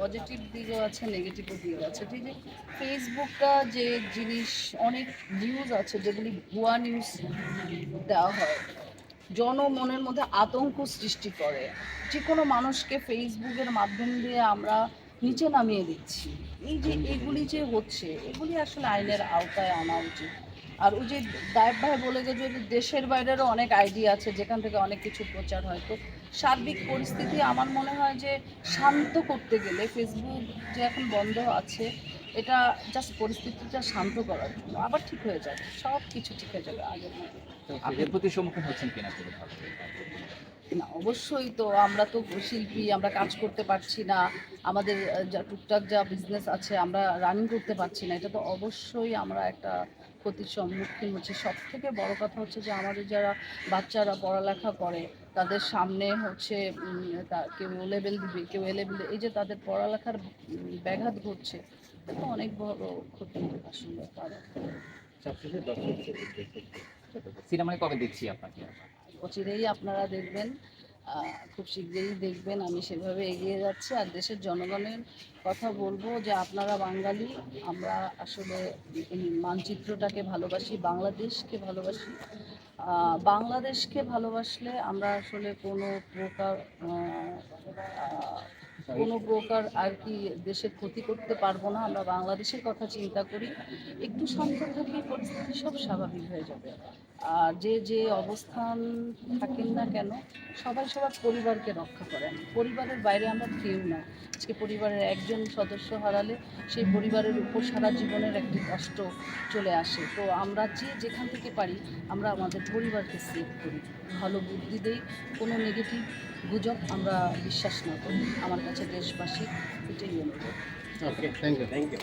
Positive দিকও আছে negative দিকও আছে। ঠিক আছে? ফেসবুকটা যে জিনিস, অনেক নিউজ আছে যেগুলি ভুয়া নিউজ দেওয়া হয়। জনমনের মধ্যে আতঙ্ক সৃষ্টি করে। যে কোনো মানুষকে ফেসবুকের মাধ্যম দিয়ে আমরা নিচে নামিয়ে দিচ্ছি। এই যে এগুলি যে হচ্ছে, এগুলি আসলে আইনের আওতায় আনা উচিত। আর ওই যে দায়েব ভাই বলে গেছে যে দেশের বাইরেরও অনেক আইডিয়া আছে, যেখান থেকে অনেক কিছু প্রচার হয়। তো সার্বিক পরিস্থিতি আমার মনে হয় যে শান্ত করতে গেলে ফেসবুক যে এখন বন্ধ আছে এটা জাস্ট পরিস্থিতিটা শান্ত করার জন্য। আবার ঠিক হয়ে যাবে সব কিছু ঠিক হয়ে যাবে আগের মতো। প্রতি সম্মুখীন হচ্ছেন কিনা না অবশ্যই তো আমরা তো শিল্পী আমরা কাজ করতে পারছি না। আমাদের যা টুকটাক যা বিজনেস আছে আমরা রানিং করতে পারছি না। এটা তো অবশ্যই আমরা একটা ক্ষতির সম্মুখীন হচ্ছে। সব থেকে বড় কথা হচ্ছে যে আমাদের যারা বাচ্চারা পড়ালেখা করে তাদের সামনে হচ্ছে কেউ লেভেল দিবে কেউ এ লেভেল এই যে তাদের পড়ালেখার ব্যাঘাত ঘটছে এটা অনেক বড় ক্ষতি আসলে তাদের। সিনেমায় কবে দেখছি আপনাকে? অচিরেই আপনারা দেখবেন। খুব শীঘ্রই দেখবেন আমি সেভাবে এগিয়ে যাচ্ছি। আর দেশের জনগণের কথা বলব যে আপনারা বাঙালি, আমরা আসলে মানচিত্রটাকে ভালোবাসি, বাংলাদেশকে ভালোবাসি। বাংলাদেশকে ভালোবাসলে আমরা আসলে কোনো প্রকার কোনো প্রকার আর কি দেশের ক্ষতি করতে পারব না আমরা বাংলাদেশের কথা চিন্তা করি। একটু শান্ত থাকি পরিস্থিতি সব স্বাভাবিক হয়ে যাবে। আর যে যে অবস্থান থাকেন না কেন সবাই সবার পরিবারকে রক্ষা করেন। পরিবারের বাইরে আমরা কেউ না। আজকে পরিবারের একজন সদস্য হারালে সেই পরিবারের উপর সারা জীবনের একটি কষ্ট চলে আসে। তো আমরা যে যেখান থেকে পারি আমরা আমাদের পরিবারকে সেভ করি। ভালো বুদ্ধি দেই কোনো নেগেটিভ গুজব আমরা বিশ্বাস না করি। আমার কাছে দেশবাসী এটাই অনুরোধ okay thank you thank you